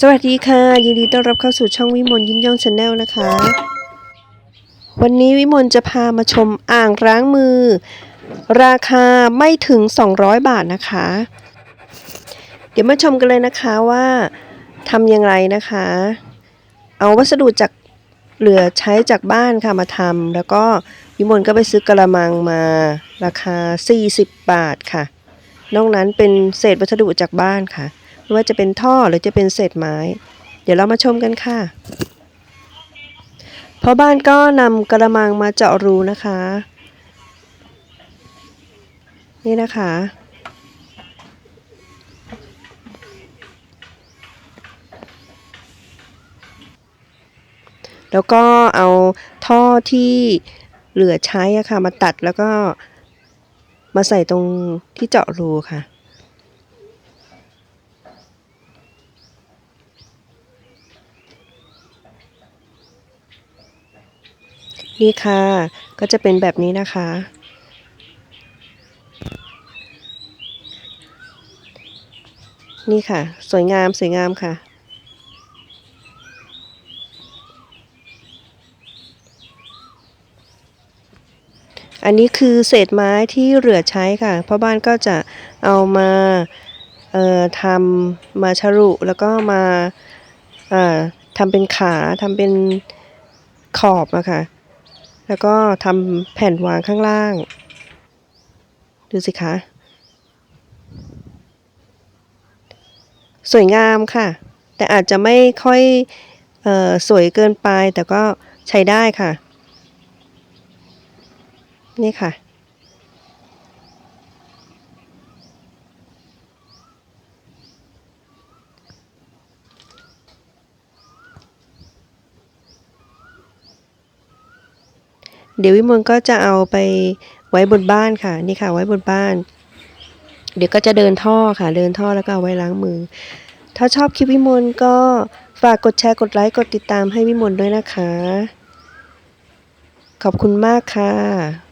สวัสดีค่ะ ยินดีต้อนรับเข้าสู่ช่องวิมลยิ้มย่องชาแนลนะคะ วันนี้วิมลจะพามาชมอ่างล้างมือ ราคาไม่ถึง 200 บาทนะคะ เดี๋ยวมาชมกันเลยนะคะว่าทำอย่างไรนะคะ เอาวัสดุจากเหลือใช้จากบ้านค่ะมาทำแล้วก็วิมลก็ไปซื้อกระมังมาราคา 40 บาทค่ะ นอกนั้นเป็นเศษวัสดุจากบ้านค่ะ ไม่ว่าจะเป็นท่อหรือจะเป็นเศษไม้ เดี๋ยวเรามาชมกันค่ะพ่อบ้านก็นำกระมังมาเจาะรูนะคะ นี่นะคะ แล้วก็เอาท่อที่เหลือใช้อะค่ะมาตัดแล้วก็มาใส่ตรงที่เจาะรูค่ะ นี่ค่ะ ก็จะเป็นแบบนี้นะคะ นี่ค่ะ สวยงาม สวยงามค่ะ อันนี้คือเศษไม้ที่เหลือใช้ค่ะพ่อบ้านก็จะเอามาเอ่อทำมาชรุแล้วก็มาเอ่อทำเป็นขาทำเป็นขอบอะค่ะ แล้วก็ทำแผ่นวางข้างล่าง ดูสิคะ สวยงามค่ะ แต่อาจจะไม่ค่อยออสวยเกินไปแต่ก็ใช้ได้ค่ะ นี่ค่ะ เดี๋ยววิมลก็จะเอาไปไว้บนบ้านค่ะ นี่ค่ะ ไว้บนบ้าน เดี๋ยวก็จะเดินท่อค่ะ เดินท่อแล้วก็เอาไว้ล้างมือ ถ้าชอบคลิปวิมลก็ฝากกดแชร์กดไลค์กดติดตามให้วิมลด้วยนะคะ ขอบคุณมากค่ะ